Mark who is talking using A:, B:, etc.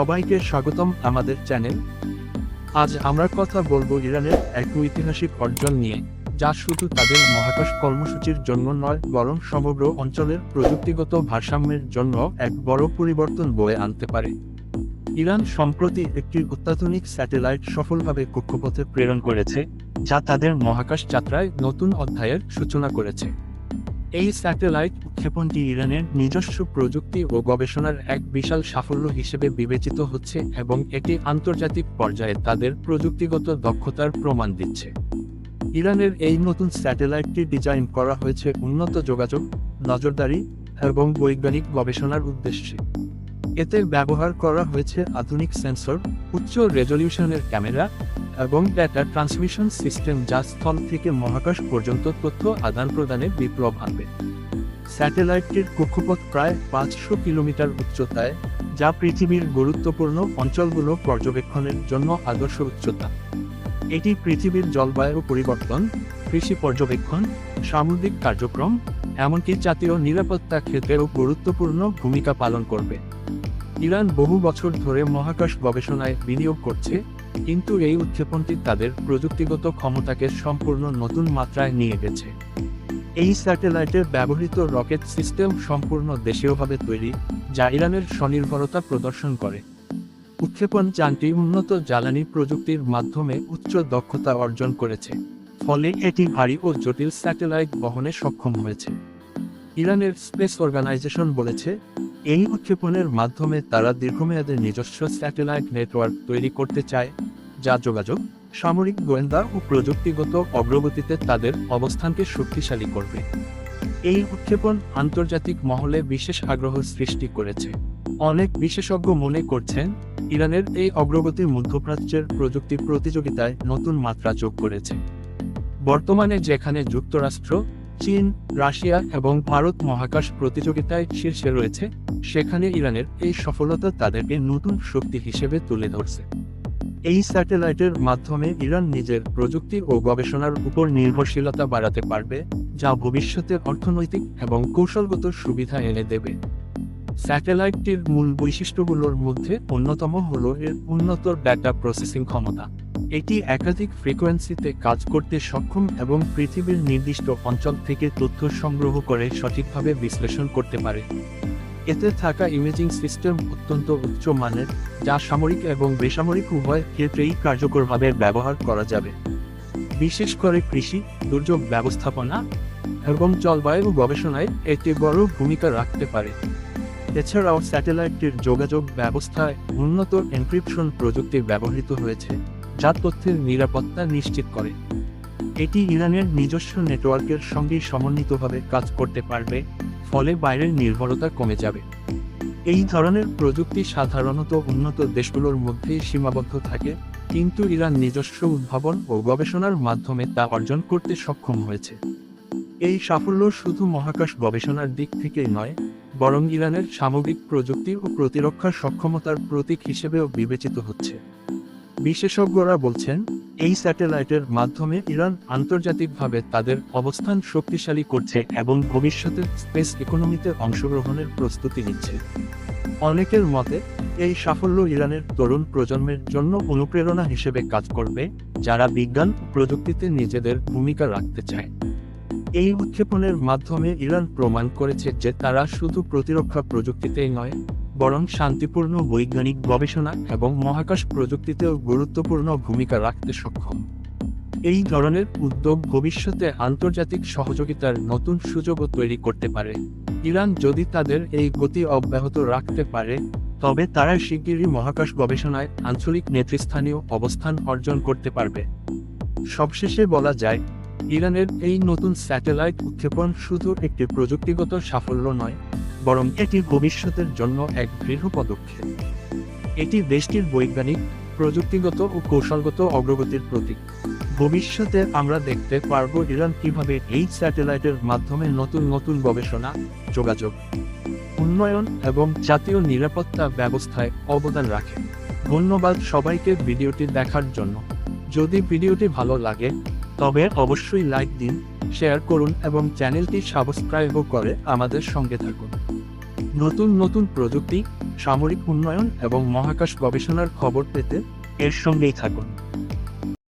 A: সবাইকে স্বাগতম আমাদের চ্যানেল। আজ আমরা কথা বলব ইরানের এক ঐতিহাসিক অর্জন নিয়ে, যা শুধু তাদের মহাকাশ কর্মসূচির জন্য নয়, বরং সমগ্র অঞ্চলের প্রযুক্তিগত ভারসাম্যের জন্য এক বড় পরিবর্তন বয়ে আনতে পারে। ইরান সম্প্রতি একটি অত্যাধুনিক স্যাটেলাইট সফলভাবে কক্ষপথে প্রেরণ করেছে, যা তাদের মহাকাশ যাত্রায় নতুন অধ্যায়ের সূচনা করেছে। এই স্যাটেলাইট উৎক্ষেপণটি ইরানের নিজস্ব প্রযুক্তি ও গবেষণার এক বিশাল সাফল্য হিসেবে বিবেচিত হচ্ছে এবং এটি আন্তর্জাতিক পর্যায়ে তাদের প্রযুক্তিগত দক্ষতার প্রমাণ দিচ্ছে। ইরানের এই নতুন স্যাটেলাইটটি ডিজাইন করা হয়েছে উন্নত যোগাযোগ, নজরদারি এবং বৈজ্ঞানিক গবেষণার উদ্দেশ্যে। এতে ব্যবহার করা হয়েছে আধুনিক সেন্সর, উচ্চ রেজলিউশনের ক্যামেরা এবং ডেটা ট্রান্সমিশন সিস্টেম যা স্থল থেকে মহাকাশ পর্যন্ত তথ্য আদান প্রদানে বিপ্লব আনবে। স্যাটেলাইটটির কক্ষপথ প্রায় পাঁচশো কিলোমিটার উচ্চতায়, যা পৃথিবীর গুরুত্বপূর্ণ অঞ্চলগুলো পর্যবেক্ষণের জন্য আদর্শ উচ্চতা। এটি পৃথিবীর জলবায়ু পরিবর্তন, কৃষি পর্যবেক্ষণ, সামুদ্রিক কার্যক্রম, এমনকি জাতীয় নিরাপত্তা ক্ষেত্রেও গুরুত্বপূর্ণ ভূমিকা পালন করবে। ইরান বহু বছর ধরে মহাকাশ গবেষণায় বিনিয়োগ করছে কিন্তু এই উৎক্ষেপণটি তাদের প্রযুক্তিগত ক্ষমতাকে সম্পূর্ণ নতুন মাত্রায় নিয়ে গেছে। এই স্যাটেলাইটের ব্যবহৃত রকেট সিস্টেম সম্পূর্ণ দেশীয়ভাবে তৈরি, যা ইরানের স্বনির্ভরতা প্রদর্শন করে। উৎক্ষেপণ যানটি উন্নত জ্বালানি প্রযুক্তির মাধ্যমে উচ্চ দক্ষতা অর্জন করেছে, ফলে এটি ভারী ও জটিল স্যাটেলাইট বহনে সক্ষম হয়েছে। ইরানের স্পেস অর্গানাইজেশন বলেছে এই উৎক্ষেপণের মাধ্যমে তারা দীর্ঘমেয়াদের নিজস্ব স্যাটেলাইট নেটওয়ার্ক তৈরি করতে চায়, যা যোগাযোগ, সামরিক গোয়েন্দা ও প্রযুক্তিগত অগ্রগতিতে তাদের অবস্থানকে শক্তিশালী করবে। এই উৎক্ষেপণ আন্তর্জাতিক মহলে বিশেষ আগ্রহ সৃষ্টি করেছে। অনেক বিশেষজ্ঞ মনে করছেন, ইরানের এই অগ্রগতি মধ্যপ্রাচ্যের প্রযুক্তি প্রতিযোগিতায় নতুন মাত্রা যোগ করেছে। বর্তমানে যেখানে যুক্তরাষ্ট্র চীন, রাশিয়া এবং ভারত মহাকাশ প্রতিযোগিতায় শীর্ষে রয়েছে। সেখানে ইরানের এই সফলতা তাদেরকে নতুন শক্তি হিসেবে তুলে ধরছে। এই স্যাটেলাইটের মাধ্যমে ইরান নিজের প্রযুক্তি ও গবেষণার উপর নির্ভরশীলতা বাড়াতে পারবে, যা ভবিষ্যতে অর্থনৈতিক এবং কৌশলগত সুবিধা এনে দেবে। স্যাটেলাইটটির মূল বৈশিষ্ট্যগুলোর মধ্যে অন্যতম হল এর উন্নত ডেটা প্রসেসিং ক্ষমতা। এটি একাধিক ফ্রিকোয়েন্সিতে কাজ করতে সক্ষম এবং পৃথিবীর নির্দিষ্ট অঞ্চল থেকে তথ্য সংগ্রহ করে সঠিকভাবে বিশ্লেষণ করতে পারে। এতে থাকা ইমেজিং সিস্টেম অত্যন্ত উচ্চ মানের, যা সামরিক এবং বেসামরিক উভয় ক্ষেত্রেই কার্যকরভাবে ব্যবহার করা যাবে। বিশেষ করে কৃষি, দুর্যোগ ব্যবস্থাপনা এবং জলবায়ু গবেষণায় একটি বড় ভূমিকা রাখতে পারে। এছাড়াও স্যাটেলাইটটির যোগাযোগ ব্যবস্থায় উন্নত এনক্রিপশন প্রযুক্তি ব্যবহৃত হয়েছে। যা তথ্যের নিরাপত্তা নিশ্চিত করে। এটি ইরানের নিজস্ব নেটওয়ার্কের সঙ্গে সমন্বিতভাবে কাজ করতে পারবে, ফলে বাইরের নির্ভরতা কমে যাবে। এই ধরনের প্রযুক্তি সাধারণত উন্নত দেশগুলোর মধ্যেই সীমাবদ্ধ থাকে, কিন্তু ইরান নিজস্ব উদ্ভাবন ও গবেষণার মাধ্যমে তা অর্জন করতে সক্ষম হয়েছে। এই সাফল্য শুধু মহাকাশ গবেষণার দিক থেকেই নয়, বরং ইরানের সামগ্রিক প্রযুক্তি ও প্রতিরক্ষা সক্ষমতার প্রতীক হিসেবেও বিবেচিত হচ্ছে। বিশেষজ্ঞরা বলছেন, এই স্যাটেলাইটের মাধ্যমে ইরান আন্তর্জাতিকভাবে তাদের অবস্থান শক্তিশালী করছে এবং ভবিষ্যতে স্পেস ইকোনমিতে অংশগ্রহণের প্রস্তুতি নিচ্ছে। অনেকের মতে, এই সাফল্য ইরানের তরুণ প্রজন্মের জন্য অনুপ্রেরণা হিসেবে কাজ করবে, যারা বিজ্ঞান প্রযুক্তিতে নিজেদের ভূমিকা রাখতে চায়। এই উৎক্ষেপণের মাধ্যমে ইরান প্রমাণ করেছে যে তারা শুধু প্রতিরক্ষা প্রযুক্তিতেই নয় বরং শান্তিপূর্ণ বৈজ্ঞানিক গবেষণা এবং মহাকাশ প্রযুক্তিতেও গুরুত্বপূর্ণ ভূমিকা রাখতে সক্ষম। এই ধরনের উদ্যোগ ভবিষ্যতে আন্তর্জাতিক সহযোগিতার নতুন সুযোগও তৈরি করতে পারে। ইরান যদি তাদের এই গতি অব্যাহত রাখতে পারে, তবে তারা শিগগিরই মহাকাশ গবেষণায় আঞ্চলিক নেতৃস্থানীয় অবস্থান অর্জন করতে পারবে। সবশেষে বলা যায়, ইরানের এই নতুন স্যাটেলাইট উৎক্ষেপণ শুধু একটি প্রযুক্তিগত সাফল্য নয় বরং এটি ভবিষ্যতের জন্য এক দৃঢ় পদক্ষেপ। এটি দেশটির বৈজ্ঞানিক, প্রযুক্তিগত ও কৌশলগত অগ্রগতির প্রতীক। ভবিষ্যতে আমরা দেখতে পারব ইরান কীভাবে এই স্যাটেলাইটের মাধ্যমে নতুন নতুন গবেষণা, যোগাযোগ, উন্নয়ন এবং জাতীয় নিরাপত্তা ব্যবস্থায় অবদান রাখে। ধন্যবাদ সবাইকে ভিডিওটি দেখার জন্য। যদি ভিডিওটি ভালো লাগে, তবে অবশ্যই লাইক দিন, শেয়ার করুন এবং চ্যানেলটি সাবস্ক্রাইবও করে আমাদের সঙ্গে থাকুন। নতুন নতুন প্রযুক্তি সামরিক উন্নয়ন এবং মহাকাশ গবেষণার খবর পেতে
B: এর সঙ্গেই থাকুন।